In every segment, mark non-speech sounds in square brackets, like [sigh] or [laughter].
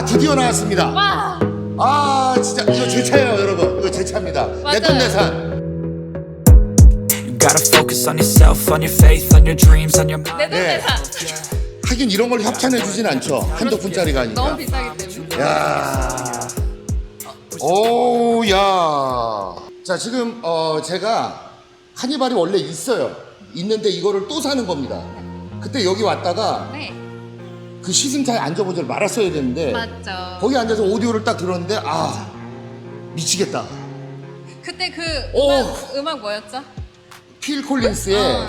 야 드디어 나왔습니다. 와 아 진짜 이거 제 차예요 여러분. 이거 제 차입니다. 맞아요. 내돈 내산. You gotta focus on yourself, on your faith, on your dreams, on your mind. 내돈 네. 내산 하긴 이런 걸 협찬해 주진 않죠. 한두 푼짜리가 너무 아니까. 비싸기 때문에 야. 오, 야. 자, 지금 어 제가 카니발이 원래 있어요. 있는데 이거를 또 사는 겁니다. 그때 여기 왔다가 네 그 시승차에 앉아보질 말았어야 되는데 맞죠 거기 앉아서 오디오를 딱 들었는데 아 미치겠다. 그때 그 오. 음악, 음악 뭐였죠? 필 콜린스의 어,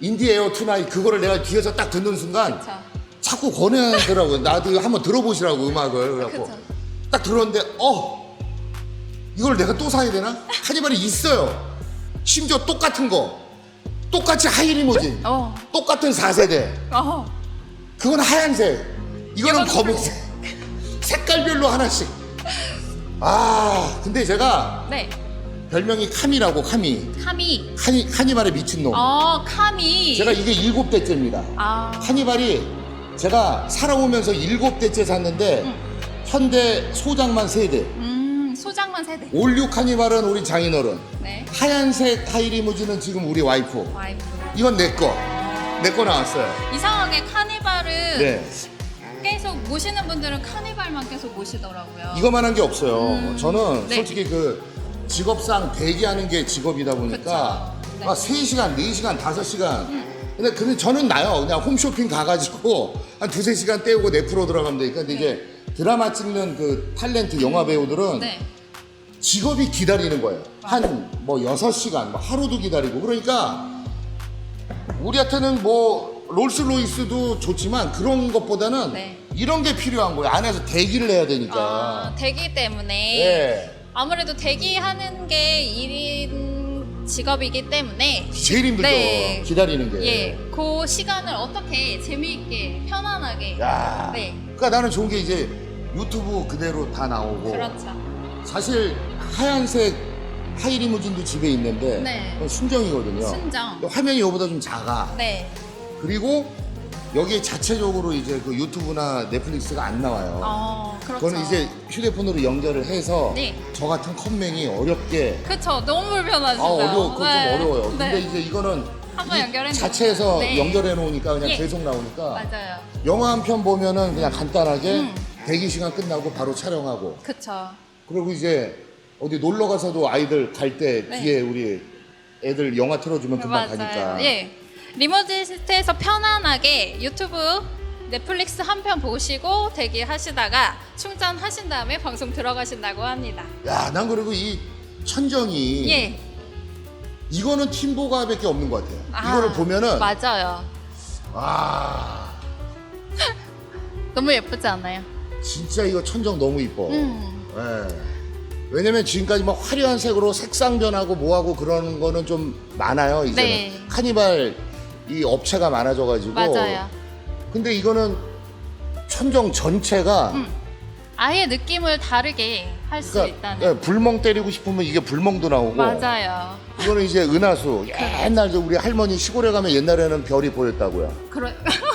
인디에어 투나잇 그거를 내가 뒤에서 딱 듣는 순간 그쵸 자꾸 권해더라고요. [laughs] 나도 한번 들어보시라고 음악을 그래갖고 그쵸. 딱 들었는데 어 이걸 내가 또 사야 되나? 카니발이 있어요. 심지어 똑같은 거 똑같이 하이리무진 어. 똑같은 4세대 어. 그건 하얀색. 이거는 검은색. 색깔별로 하나씩. 아 근데 제가 네. 별명이 카미라고 카미. 카미. 카니, 카니발에 미친 놈. 어 카미. 제가 이게 일곱 대째입니다. 아. 카니발이 제가 살아오면서 일곱 대째 샀는데 현대 소장만 세 대. 음, 소장만 세대. 올류 카니발은 우리 장인어른. 네. 하얀색 하이리무진은 지금 우리 와이프. 와이프. 이건 내 거 내 거 나왔어요. 이상하게 카니발은 네. 계속 모시는 분들은 카니발만 계속 모시더라고요. 이거만한 게 없어요. 저는 네. 솔직히 그 직업상 대기하는 게 직업이다 보니까 그쵸. 네. 막 3시간, 4시간, 5시간. 근데 근데 저는 나요. 그냥 홈쇼핑 가가지고 [laughs] 한 두세 시간 때우고 내 프로 들어가면 되니까. 근데 이제 드라마 찍는 그 탤런트 영화 배우들은 네. 직업이 기다리는 거예요. 한뭐 여섯 시간 뭐 하루도 기다리고. 그러니까 우리한테는 뭐 롤스로이스도 좋지만 그런 것보다는 네. 이런 게 필요한 거예요. 안에서 대기를 해야 되니까. 아, 대기 때문에 예. 아무래도 대기하는 게 1인 직업이기 때문에 제일 힘들죠. 네. 기다리는 게. 예, 그 시간을 어떻게 재미있게 편안하게 야. 네. 그러니까 나는 좋은 게 이제 유튜브 그대로 다 나오고. 그렇죠. 사실 하얀색 하이리무진도 집에 있는데 네. 그건 순정이거든요. 순정. 화면이 이거보다 좀 작아. 네. 그리고 여기에 자체적으로 이제 그 유튜브나 넷플릭스가 안 나와요. 어, 그렇죠. 그거는 이제 휴대폰으로 연결을 해서 네. 저 같은 컴맹이 어렵게 그쵸. 너무 불편하시죠. 아 어려워 그거 네. 좀 어려워요. 네. 근데 이제 이거는 한번 이 연결해 자체에서 네. 연결해 놓으니까 그냥 예. 계속 나오니까 맞아요. 영화 한 편 보면은 그냥 간단하게 음. 대기 시간 끝나고 바로 촬영하고 그쵸. 그리고 이제 어디 놀러 가서도 아이들 갈 때 네. 뒤에 우리 애들 영화 틀어주면 금방 가니까 예. 리모진 시트에서 편안하게 유튜브 넷플릭스 한 편 보시고 대기하시다가 충전하신 다음에 방송 들어가신다고 합니다. 야 난 그리고 이 천정이 예. 이거는 팀보가밖에 없는 것 같아요. 아, 이거를 보면은 맞아요. 아 [laughs] 너무 예쁘지 않아요? 진짜 이거 천정 너무 이뻐. 음. 예. 왜냐면 지금까지 막 화려한 색으로 색상 변하고 뭐하고 그러는 거는 좀 많아요. 이제는 네. 카니발 이 업체가 많아져가지고. 맞아요. 근데 이거는 천정 전체가 음. 아예 느낌을 다르게 할 수 그러니까 있다는. 예, 불멍 때리고 싶으면 이게 불멍도 나오고. 맞아요. 이거는 이제 은하수. 옛날 저 우리 할머니 시골에 가면 옛날에는 별이 보였다고요. 그러...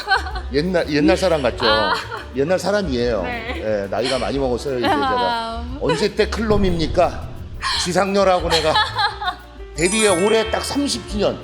[laughs] 옛날 옛날 사람 같죠. 아. 옛날 사람이에요. 네. 예, 나이가 많이 먹었어요 이제 제가. 아. 언제 때 클놈입니까? 지상렬하고 내가 [laughs] 데뷔가 올해 딱 30주년.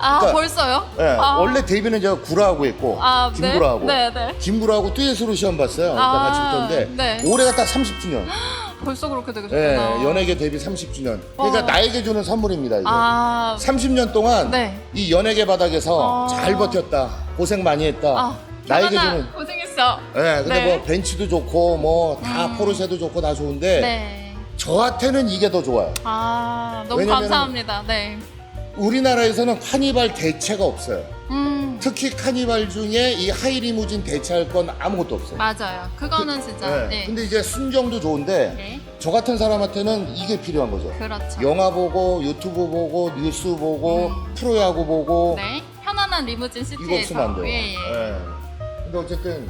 아 그러니까- 벌써요? 예, 아. 원래 데뷔는 제가 구라하고 했고 아, 네? 김구라하고 네, 네. 김구라하고 듀엣으로 시험 봤어요. 아, 다 같이 붙었는데 네. 올해가 딱 30주년. [laughs] 벌써 그렇게 예, 되셨구나. 연예계 데뷔 30주년. 그러니까 어. 나에게 주는 선물입니다. 이게. 아 30년 동안 네. 이 연예계 바닥에서 어. 잘 버텼다. 고생 많이 했다. 아, 나에게 주는 고생했어. 예, 근데 네. 뭐 벤츠도 좋고 뭐다 포르쉐도 좋고 다 좋은데 네. 저한테는 이게 더 좋아요. 아 너무 왜냐면은- 감사합니다. 네. 우리나라에서는 카니발 대체가 없어요. 음 특히 카니발 중에 이 하이리무진 대체할 건 아무것도 없어요. 맞아요. 그거는 진짜. 예, 네. 근데 이제 순정도 좋은데 네. 저 같은 사람한테는 이게 필요한 거죠. 그렇죠. 영화 보고 유튜브 보고 뉴스 보고 프로야구 보고 네. 편안한 리무진 시트에서. 이거 없으면 안 돼요. 예, 예. 예. 근데 어쨌든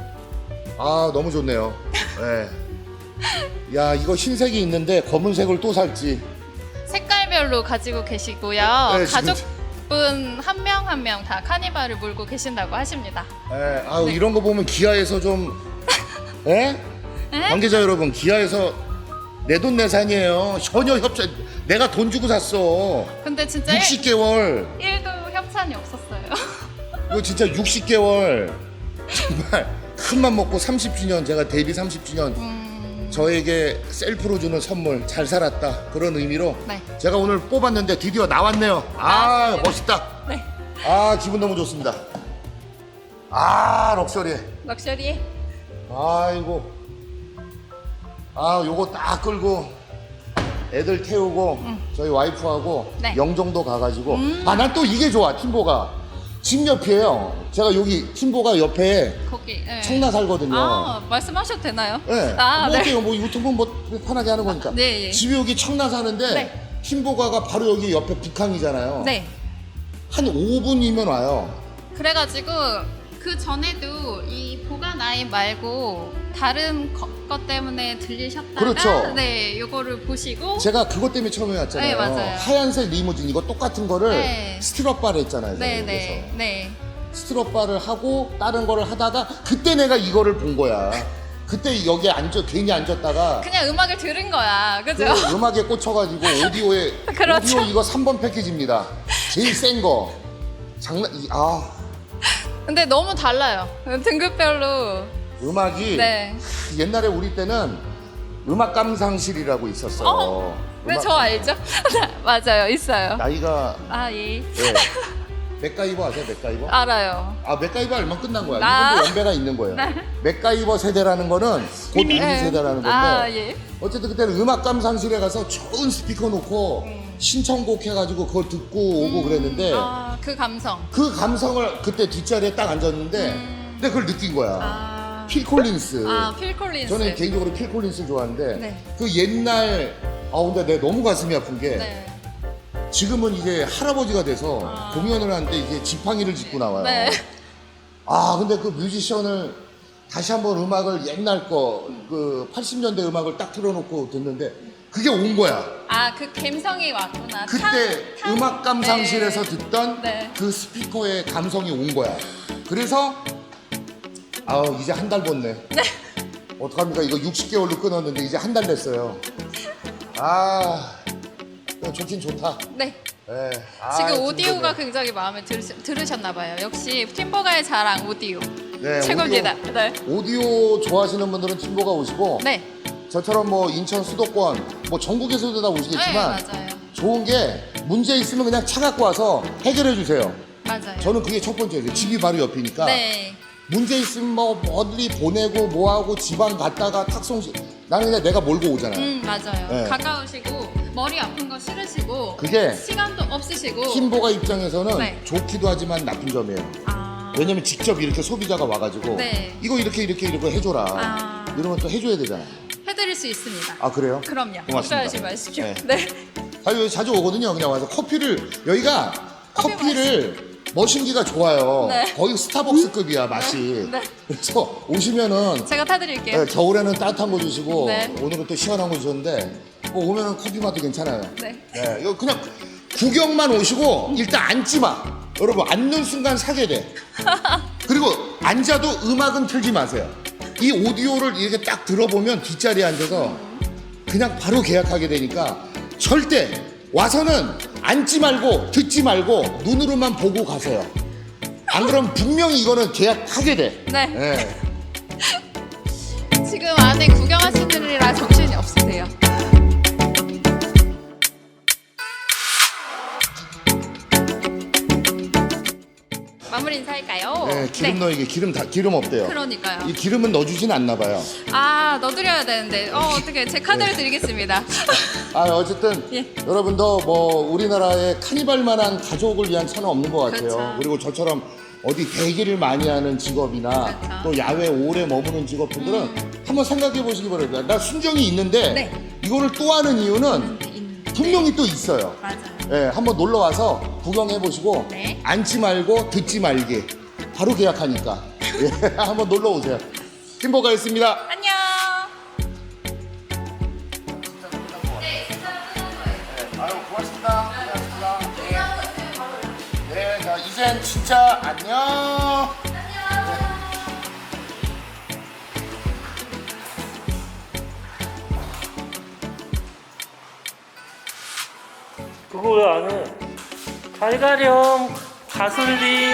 아 너무 좋네요. 예. [laughs] 야 이거 흰색이 있는데 검은색을 또 살지. 색깔별로 가지고 계시고요. 네, 지금- 가족 분 한 명 한 명 다 카니발을 몰고 계신다고 하십니다. 예. 아우 네. 이런 거 보면 기아에서 좀 예? 네? 관계자 여러분 기아에서 내 돈 내산이에요. 전혀 협찬 내가 돈 주고 샀어. 근데 진짜 60개월 1, 도 협찬이 없었어요. [laughs] 이거 진짜 60개월 정말 큰맘 먹고 30주년 제가 데뷔 30주년 저에게 셀프로 주는 선물 잘 살았다 그런 의미로 네. 제가 오늘 뽑았는데 드디어 나왔네요. 아 나왔습니다. 멋있다. 네. 아 기분 너무 좋습니다. 아 럭셔리. 럭셔리. 아이고. 아 요거 딱 끌고 애들 태우고 저희 와이프하고 네. 영종도 가가지고 아 난 또 이게 좋아 팀보가 집 옆이에요. 제가 여기 팀보가 옆에 거기. 네. 청라 살거든요. 아 말씀하셔도 되나요? 네. 아 뭐 네. 어때요? 뭐 유튜브 뭐 편하게 하는 거니까. 네, 예. 집이 여기 청라 사는데 네. 팀보가가 바로 여기 옆에 북항이잖아요. 네. 한 5분이면 와요. 그래가지고 그 전에도 이 보관 아이 말고 다른 거, 것 때문에 들리셨다가 그렇죠. 네 요거를 보시고 제가 그것 때문에 처음에 왔잖아요. 네, 맞아요. 하얀색 리무진 이거 똑같은 거를 네. 스티로바를 했잖아요. 네네 여기서. 네. 스티로바를 하고 다른 거를 하다가 그때 내가 이거를 본 거야. 그때 여기 앉아 괜히 앉았다가 그냥 음악을 들은 거야 그 그죠? 음악에 꽂혀가지고 오디오에 [laughs] 그렇죠. 오디오 이거 3번 패키지입니다. 제일 센 거. 장난 이- 아 근데 너무 달라요 등급별로 음악이 네. 옛날에 우리 때는 음악 감상실이라고 있었어요. 어? 네 음악- 저 알죠? [laughs] 맞아요 있어요 나이가 아예 예. 맥가이버 아세요? 맥가이버? 알아요 아 맥가이버 얼마 끝난 거야. 아. 이분도 연배가 있는 거예요. 네. 맥가이버 세대라는 거는 곧 우리 네. 세대라는 건데 아, 예. 어쨌든 그때는 음악 감상실에 가서 좋은 스피커 놓고 신청곡 해가지고 그거 듣고 오고 그랬는데 아, 그 감성 그 감성을 그때 뒷자리에 딱 앉았는데 근데 그걸 느낀 거야. 아, 필 콜린스. 아, 필 콜린스 저는 개인적으로 필 콜린스 좋아하는데 네. 그 옛날 아 근데 내가 너무 가슴이 아픈 게 네. 지금은 이제 할아버지가 돼서 아. 공연을 하는데 이게 지팡이를 짚고 나와요. 네. 아 근데 그 뮤지션을 다시 한번 음악을 옛날 거 그 80년대 음악을 딱 틀어놓고 듣는데 그게 온 거야. 아, 그 감성이 왔구나. 그때 음악 감상실에서 네. 듣던 네. 그 스피커의 감성이 온 거야. 그래서 아우 이제 한 달 벗네. 어떡합니까? 이거 60개월로 끊었는데 이제 한 달 됐어요. 아 좋긴 좋다. 네. 예. 아, 지금 오디오가 좋네. 굉장히 마음에 들, 들으셨나 봐요. 역시 팀버가의 자랑 오디오. 네, 최고입니다. 오디오, 네. 오디오 좋아하시는 분들은 팀보가 오시고 네. 저처럼 뭐 인천 수도권 뭐 전국에서도 다 네, 오시겠지만 맞아요. 좋은 게 문제 있으면 그냥 차 갖고 와서 해결해 주세요. 맞아요. 저는 그게 첫 번째예요. 집이 바로 옆이니까 네. 문제 있으면 뭐 어디 보내고 뭐 하고 지방 갔다가 탁송시 나는 그냥 내가 몰고 오잖아요. 음, 맞아요. 네. 가까우시고 머리 아픈 거 싫으시고 그게 시간도 없으시고 팀보가 입장에서는 네. 좋기도 하지만 나쁜 점이에요. 아. 왜냐면 직접 이렇게 소비자가 와가지고 네. 이거 이렇게 이렇게 이렇게 해줘라 아. 이러면 또 해줘야 되잖아요. 해드릴 수 있습니다. 아 그래요? 그럼요. 고맙습니다. 걱정하지 마십시오. 네. 네. 자주 여기 자주 오거든요. 그냥 와서 커피를 여기가 커피 커피를 머신기가 좋아요. 네. 거의 스타벅스급이야 맛이. 네. 그래서 오시면은 제가 타드릴게요. 네, 겨울에는 따뜻한 거 주시고 네. 오늘은 또 시원한 거 주셨는데 뭐 오면은 커피 맛도 괜찮아요. 네. 네, 이거 그냥 구경만 오시고 일단 앉지 마. 여러분 앉는 순간 사게 돼. [laughs] 그리고 앉아도 음악은 틀지 마세요. 이 오디오를 이렇게 딱 들어보면 뒷자리에 앉아서 그냥 바로 계약하게 되니까 절대 와서는 앉지 말고 듣지 말고 눈으로만 보고 가세요. 안 그러면 분명히 이거는 계약하게 돼. 네. 네. [laughs] 지금 안에 구경하시느라 정신이 없으세요. 마무리 인사할까요? 네, 기름 넣이게 기름 다 기름 없대요. 그러니까요. 이 기름은 넣어주진 않나 봐요. 아 넣어드려야 되는데 어 어떻게 제 카드를 드리겠습니다. [laughs] 아 어쨌든 [laughs] 예. 여러분도 뭐 우리나라에 카니발만한 가족을 위한 차는 없는 것 같아요. 그렇죠. 그리고 저처럼 어디 대기를 많이 하는 직업이나 그렇죠. 또 야외 오래 머무는 직업분들은 한번 생각해 보시기 바랍니다. 나 순정이 있는데 네. 이거를 또 하는 이유는 분명히 또 있어요. 맞아요. 예, 한번 놀러 와서 구경해 보시고 네. 앉지 말고 듣지 말기. 바로 계약하니까. 예, [laughs] 한번 놀러 오세요. 팀버가 있습니다. 안녕. 아유 고맙습니다. 고맙습니다. 네. 네, 자 이젠 진짜 안녕. 그거 왜 안 해? 잘 가렴 가솔린